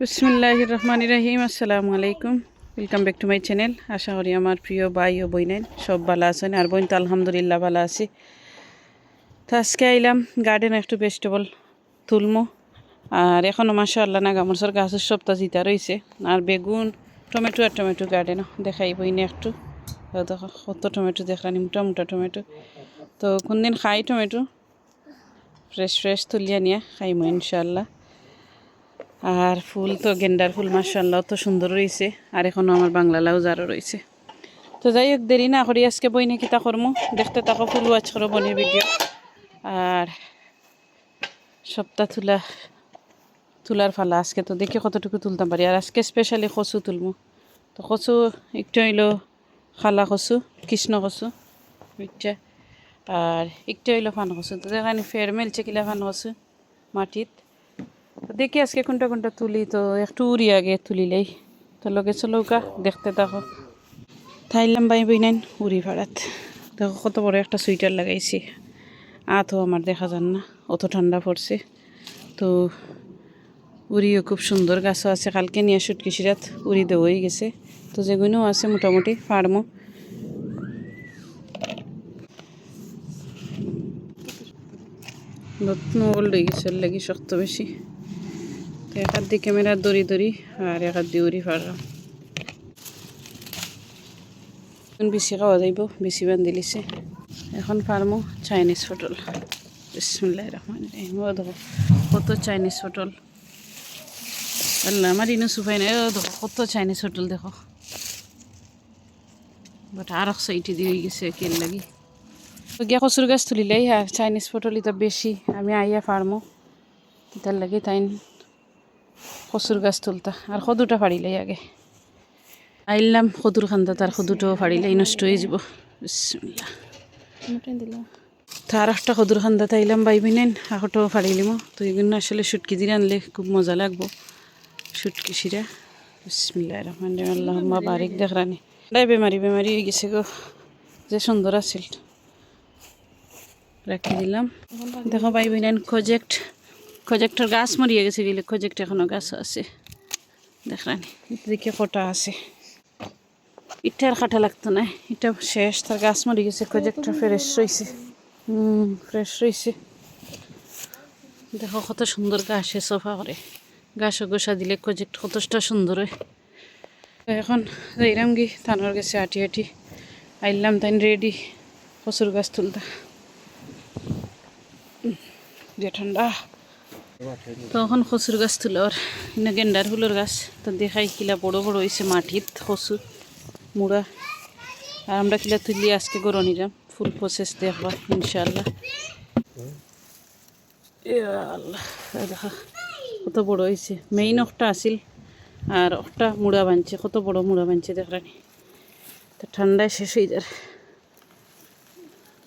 বিসমুল্লাহ রহমান রাহিম, আসসালামু আলাইকুম। Welcome back to my channel আশা করি আমার প্রিয় ভাই ও বইনেন সব ভালো আছেন আর বোন তো আলহামদুলিল্লাহ ভালো আছি। তো আজকে আইলাম গার্ডেন একটু ভেজিটেবল তুলমো। আর এখনও মাসা আল্লাহ না গামরসর গাছের সপ্তাহ জিতা রয়েছে আর বেগুন, টমেটো আর টমেটো গার্ডেনও দেখাই বইনে একটু। দেখো, কত টমেটো দেখলানি মোটা মোটা টমেটো। তো কোনদিন খাই টমেটো? ফ্রেশ ফ্রেশ তুলিয়া নিয়ে খাইমো ইনশাল্লাহ আর ফুল তো গেন্ডার ফুল মার্শাল্লাহ তো সুন্দর রয়েছে আর এখনও আমার বাংলা লাউ জারও রয়েছে তো যাই হোক, দেরি না করি, আজকে বই নাকি তা করমু? দেখতে তাকে ফুল ওয়াচ করো বনির ভিডিও। আর সপ্তাহ তুলা, তুলার ফালা, আজকে তো দেখি কতটুকু তুলতাম পারি। আর আজকে স্পেশালি কচু তুলমু। তো কচু একটু হইল খালা কচু, কৃষ্ণ কচু, বুঝছে? আর একটু হইল ফান কচু। তো যেখানে ফের মেলছে কিলা ফান কচু, মাটিত। দেখি আজকে কোনটা কোনটা তুলি, তো একটু উড়ি আগে তুলিলেই। তো লগে চলৌকা দেখতে থাকো। থাইলাম বাই বই নাইন উড়ি ভাড়াত। দেখো কত বড় একটা সুইটার লাগাইছি। আতও আমার দেখা যান না, অত ঠান্ডা পড়ছে। তো উড়িও খুব সুন্দর গাছও আছে, কালকে নিয়ে সুটকিসিরাত উড়ি দেওয়াই গেছে। তো যেগুলো আছে মোটামুটি ফার্মও। গেছে লাগি শক্ত বেশি। এক হাত দিয়ে ক্যামেরা দড়ি দড়ি আর এক হাত দিয়ে উড়ি এখন বেশি খাওয়া যাইব, বেশি বান্ধিলিছে এখন ফার্মো চাইনিজ পটল বিসমুল্লাহ রহমান রহিম। দেখো, কত চাইনিজ পটল আল্লাহ, আমার ইনো সুফাই নাই। দেখো, কত চাইনিজ পটল দেখো। বাট আর সাইডে দিয়ে গেছে কেন লাগি। গিয়া কচুর গাছ তুলিলেই আর চাইনিজ পটল এটা বেশি। আমি আইয়া ফার্মো। তার লাগে তাই কচুর গাছ তুলতা। আর সদুটা ফাড়িলেই আগে। আইলাম সদুর খান্দা তার সদুটাও ফাড়িলেই নষ্ট হয়ে যাব। তার একটা সদুর খান্দা তাইলাম বাইবি নেন আখটাও ফাড়িলিম। তো এগুলো আসলে সুটকি দিয়ে আনলে খুব মজা লাগবো। সুটকি শিরা। বিসমিল্লাহ রহমান রহিম। আল্লাহ বারিক দেখরানি ডাই বেমারি বেমারি হয়ে গেছে গো। যে সুন্দর আছিল। রাখি দিলাম। দেখো পাই বিনাইন প্রজেক্ট প্রজেক্টর গাছ মরিয়ে গেছে গেলে প্রজেক্ট এখনও গাছ আছে। দেখলানি দেখে কটা আছে। ইটা আর কাটা লাগতো না, এটা শেষ, তার গাছ মরে গেছে প্রজেক্টর ফ্রেশ রয়েছে হুম ফ্রেশ রয়েছে দেখো কত সুন্দর গাছে সোফা করে। গাছ গোসা দিলে প্রজেক্ট কতটা সুন্দর হয়। এখন যাইরাম গি থানোর গেছে আটি আটি। আইলাম তাই রেডি কচুর গাছ তুলতা। যে ঠান্ডা। তখন কচুর গাছ তুলো এনে গেন্ডার ফুলের গাছ। তো দেখাই কিলা বড় বড় হয়েছে মাটিত কচু মুড়া। আর আমরা কিলা তুলি আজকে গরো নিলাম ফুল প্রসেস দেখবা ইনশাল্লাহ এই কত বড় হয়েছে মেইন একটা আছিল, আর একটা মুড়া বানছে। কত বড় মুড়া বানছে দেখরানি। তো ঠান্ডায় শেষ হয়ে যায়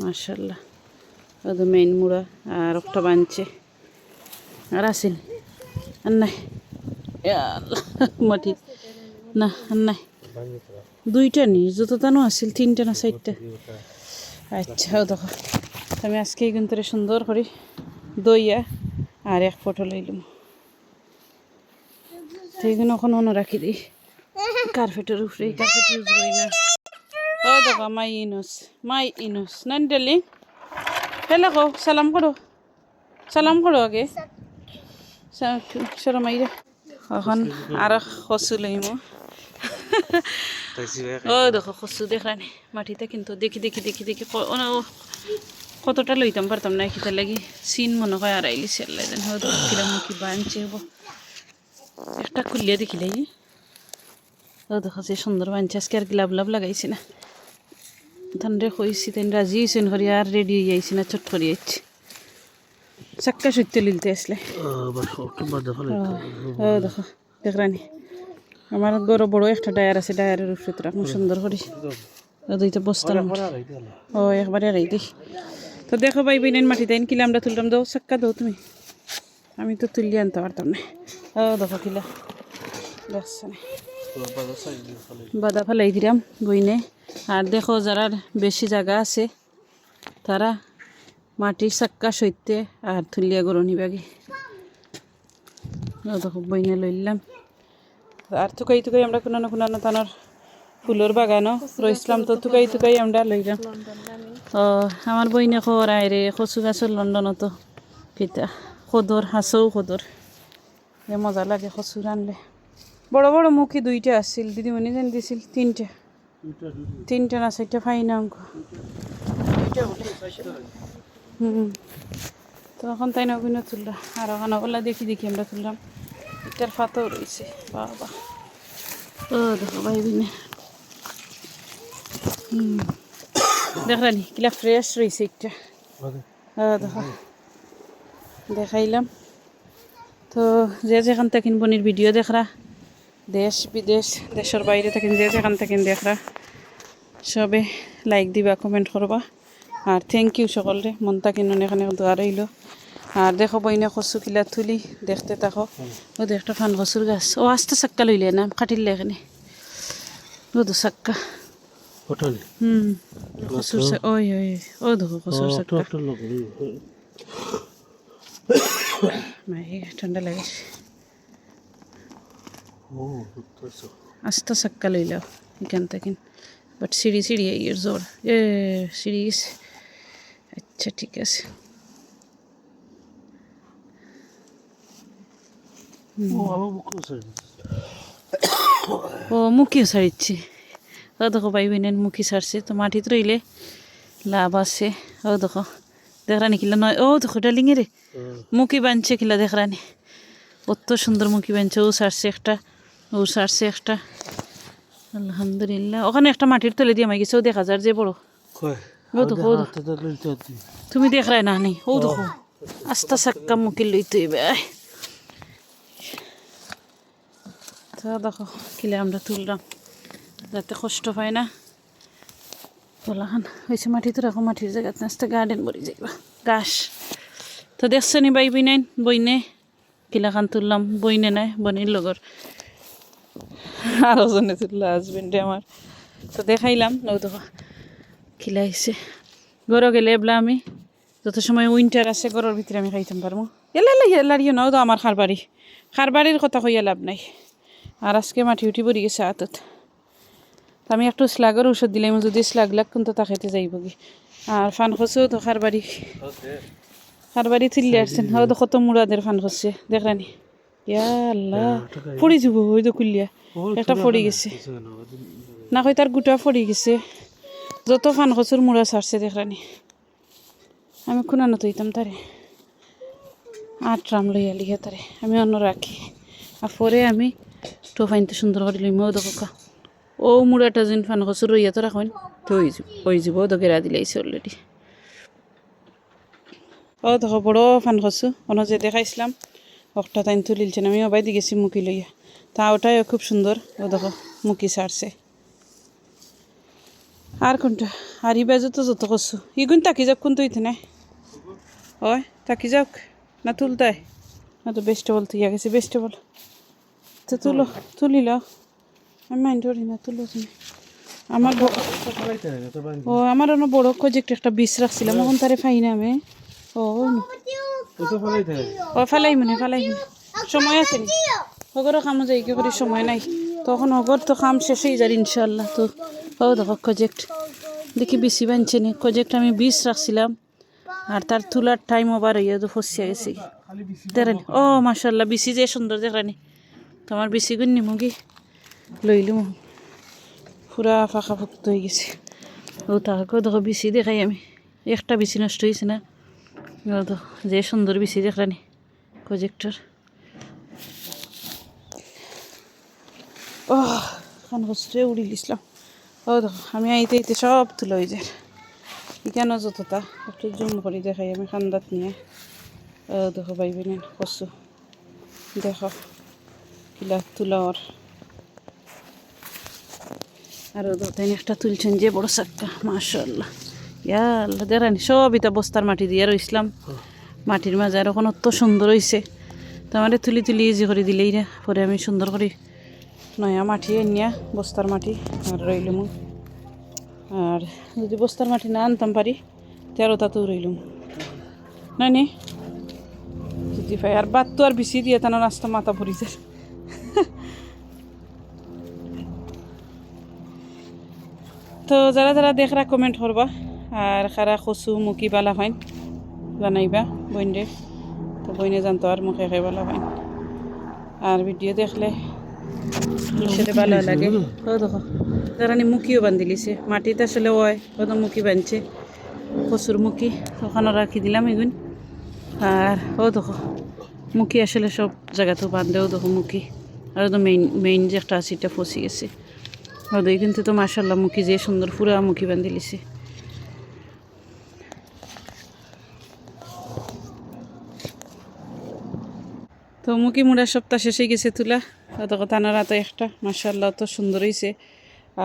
মার্শাল্লাহ মেইন মুড়া, আর একটা বানছে। আর আসেন আর নাই মাটি না আর নাই দুইটা নি যত তানো আছিল তিনটা না চারটা আচ্ছা দেখো আমি আজকে কিন্তু সুন্দর করে দইয়া আর এক ফটো লইলাম তো এইগুলো এখন মনে রাখি দিই কার্পেটের উপরে কার্পেট ইউজ করি না ও দেখো মাই ইনুস মাই ইনুস নানি ডার্লিং হেলে কো সালাম করো সালাম করো আগে সরো মাইরে এখন আর কচু লইম ও দেখো কচু দেখানি মাটিতে কিন্তু দেখি দেখি দেখি দেখি কতটা লইতাম পারতাম না খিতার লাগি সিন মনে হয় আর আইলি সেলাই দেন হয়তো কিরম কি বানছে হব একটা খুলিয়া দেখিলে ও দেখো যে সুন্দর বানছে আজকে আর গিলাব লাভ লাগাইছি না ধানরে কইছি তেন রাজি হয়েছেন করি আর রেডি হয়ে যাইছি না চট করে সত্যি লিলতে আসলে। ও দেখো দেখরানি আমার বড় বড় একটা ডায়ার আছে, ডায়ারের উপরে তো রাখুন সুন্দর করে। দুইটা বস্তা ও, একবারে আর দেখ তো দেখো ভাই বিনেন মাটি তাইন কিলা আমরা তুললাম, দাও, চাক্কা দাও তুমি। আমি তো তুলি আনতে পারতাম না। ও, দেখো কিলা। দেখছে না? বাদা ফেলাই দিলাম বইনে। আর দেখো যারা বেশি জায়গা আছে, তারা মাটির চাক্কা সইতে আর থুলিয়া গরু নিবাগে ও দেখো, বইনে লইলাম আর তুকাই তুকাই আমরা কোনো না কোনো না তানোর ফুলের বাগানও রইসলাম তো তুকাই তুকাই আমরা লইলাম ও আমার বইনে খবর আয় রে কচু গাছের লন্ডনতো কিতা সদর হাঁসও সদর এ, মজা লাগে কচু রানলে বড় বড় মুখি দুইটা আছিল, দিদিমণি যেন দিছিল, তিনটা। তিনটা না চারটা ফাইনা অঙ্ক হুম তখন তাই নবীন তুললাম। আর ওখানে ওগুলা দেখি দেখি আমরা তুললাম। এটার ফাতেও রয়েছে বাবা। ও দেখো ভাই বিনে। হুম। দেখলানি কিলা ফ্রেশ রয়েছে একটা। ও দেখো। দেখাইলাম। তো যে যেখান থেকে বনির ভিডিও দেখরা দেশ বিদেশ দেশের বাইরে থাকেন যে যেখান থেকে দেখরা সবে লাইক দিবা কমেন্ট করবা। আর থ্যাংক ইউ সকলরে মন তাকিন এখানে দোয়া রইল আর দেখো বইনে কচু কিলা তুলি দেখতে থাকো। ও একটা ফান কচুর গাছ। ও আস্তে চাক্কা লইলে না কাটিলে এখানে ও দু চাক্কা। হুম কচুর ওই ওই ও দেখো কচুর চাক্কা। ঠান্ডা বুঝতেছো আস্তে চাক্কা লইলাও এখান থেকে বাট সিঁড়ি সিঁড়ি এর জোর এ সিঁড়ি গেছে। আচ্ছা ঠিক আছে। ও মুখিও ছাড়িচ্ছে ও দেখো ভাই বোনের মুখি ছাড়ছে তো মাটিতে রইলে লাভ আছে। ও দেখো দেখরানি কিলা নয়। ও দেখো ডালিঙে রে। মুখি বানছে কিলা দেখরানি। কত সুন্দর মুখি বানছে ও ছাড়ছে একটা ও ছাড়ছে একটা। আলহামদুলিল্লাহ। ওখানে একটা মাটির তলে দিয়ে মাই গেছে ও দেখা যার যে বড়। ও দেখো ও তুমি দেখরাই না নেই ও দেখো আস্তা সাক্কা মুখি লইতে। তো দেখো কিলে আমরা তুললাম যাতে কষ্ট পায় না বলাখান হয়েছে মাটি তো রাখো মাটির জায়গাতে নাচতে গার্ডেন ভরি যাইবা গাছ তো দেখছ নি বাই বই নাইন বইনে কিলাখান তুললাম বইনে নাই বনির লগর আরও জনে তুললো হাজবেন্ডে আমার তো দেখাইলাম ও দেখো খিলাইছে গরো গেলে এবলা আমি যত সময় উইন্টার আছে গরোর ভিতরে আমি খাইতাম পারব এলা এলা এলারিও নাও তো আমার খারবাড়ি খারবাড়ির কথা কইয়া লাভ নাই। আর আজকে মাটি উঠি পড়ি গেছে হাতত। আমি একটু স্লাগের ওষুধ দিলাম যদি স্লাগ লাগ কিন্তু তা খেতে যাইব কি। আর ফান খসেও তো খারবাড়ি খারবাড়ি থিল্লে আসছেন হ্যাঁ তো কত মুড়াদের ফান খসছে দেখলানি ইয়া আল্লাহ ফড়ি যাব ওই তো কুলিয়া। একটা ফড়ি গেছে। না কই তার গোটা ফড়ি গেছে। যত ফান খসুর মুড়া ছাড়ছে দেখলানি আমি খুনানো তৈতাম তারে আট রাম লইয়া লিখে তারে আমি অন্য রাখি আর পরে আমি টোফাইনতে সুন্দর করে লইম ও দেখো ও মুড়াটা যেন ফান খসুর রইয়া তো রাখুন তো হয়ে যাব হয়ে যাব তো গেরা দিলাইছে অলরেডি ও দেখো বড় ফান খসু অন্য যে দেখাইছিলাম একটা টাইম তুলিলছেন আমি অবাই গেছি মুখি লইয়া। তা ওটাই খুব সুন্দর ও দেখো মুখি ছাড়ছে আর কোনটা আর ই বাজু তো যত করছ ইগুন তাকি যাক কোন তুই নাই ওই তাকি যাক না তুলতাই না তো ভেজিটেবল তুই গেছে ভেজিটেবল তো তুলো তুলিল আমি মাইন্ড করি না তুলো তুমি আমার ও আমার অন্য বড় প্রজেক্ট একটা বিষ রাখছিলাম এখন তারে ফাই না আমি ও। ও ফেলাই মনে ফেলাই মনে সময় আছে নি হগরও কামো যাই কি করি সময় নাই তখন হগর তো কাম শেষ হয়ে যার ইনশাল্লাহ তো ও দেখো প্রজেক্ট দেখি বেশি বানছে নি। প্রজেক্ট আমি বিষ রাখছিলাম। আর তার তুলার টাইম ওভার হইয়া তো ফসিয়া গেছে দেখেনি, ও মাসাল্লাহ বেশি যে সুন্দর দেখানি তোমার বেশি গুণ নিমুগি লইলু পুরা ফাঁকা ফুক্ত হয়ে গেছে। ও তাহাকেও দেখো বেশি দেখাই আমি। একটা বেশি নষ্ট হয়েছে না। ও দেখো, যে সুন্দর বেশি দেখানি প্রজেক্টর ও খান বসরে উড়ি লিসলাম ও আমি আইতে আইতে সব তুলো হয়ে যায় কেন যতটা? একটু জুম করে দেখাই আমি খান্দাত নিয়ে। ও দেখো ভাই বোনেন কচু দেখো, কিলা তুলাওয়ার আর তাই একটা তুলছেন যে বড় চাক্কা মাশাল্লাহ ইয়া আল্লাহ দেখানি সব এটা বস্তার মাটি দিয়ে রইছিলাম মাটির মাঝে আর এখন অত সুন্দর হয়েছে তো আমারে তুলি তুলি ইজি করে দিলেই না পরে আমি সুন্দর করে। নয়া মাটি আনিয়া বস্তার মাটি আর রইলাম। আর যদি বস্তার মাটি না আনতাম পারি, তেরো তাতেও রইলাম। না নি? বুঝি পাই, আর বাদ তো আর বেশি দিয়ে তানো রাস্তা মাথা পড়ি যায়। তো যারা যারা দেখরা কমেন্ট করবা। আর খারা কচু মুখি বালা ফাইন জানাইবা বইনরে তো বইনে জানতো আর মুখে খাই বালা ফাইন। আর ভিডিও দেখলে সেটা ভালো লাগে। ও দেখো তারানি মুখিও বান্ধিলিছে। মাটিতে আসলে ওয় কত মুখি বানছে। কচুর মুখি ওখানে রাখি দিলাম এগুন। আর ও দেখো, মুখি আসলে সব জায়গাতেও বান্ধেও দেখো মুখি। আর তো মেইন মেইন যে একটা আছে, এটা ফসি গেছে। ওদের কিন্তু তো মাসাল্লাহ মুখি যে সুন্দর পুরা মুখি বান্ধিলিছে। তো মুখি মুড়া সপ্তাহ শেষে গেছে তুলা। অত কথা নারা তো একটা মাসাল্লাহ তো সুন্দর হয়েছে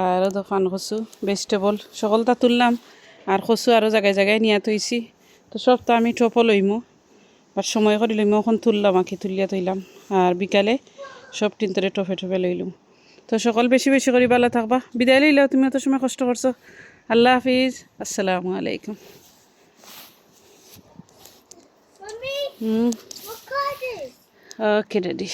আর ফান কচু ভেজিটেবল সকলটা তুললাম আর কচু আরও জায়গায় জায়গায় নিয়ে থইছি তো সব তো আমি টপও লইমো আর সময় করে লইমো এখন তুললাম আঁকি তুলিয়া থইলাম আর বিকালে সব টিন্তরে টপে টপে লইলাম। তো সকল বেশি বেশি করে ভালো থাকবা। বিদায় লইলেও তুমি এত সময় কষ্ট করছ। আল্লাহ হাফিজ আসসালামু আলাইকুম। হুম? Okay ready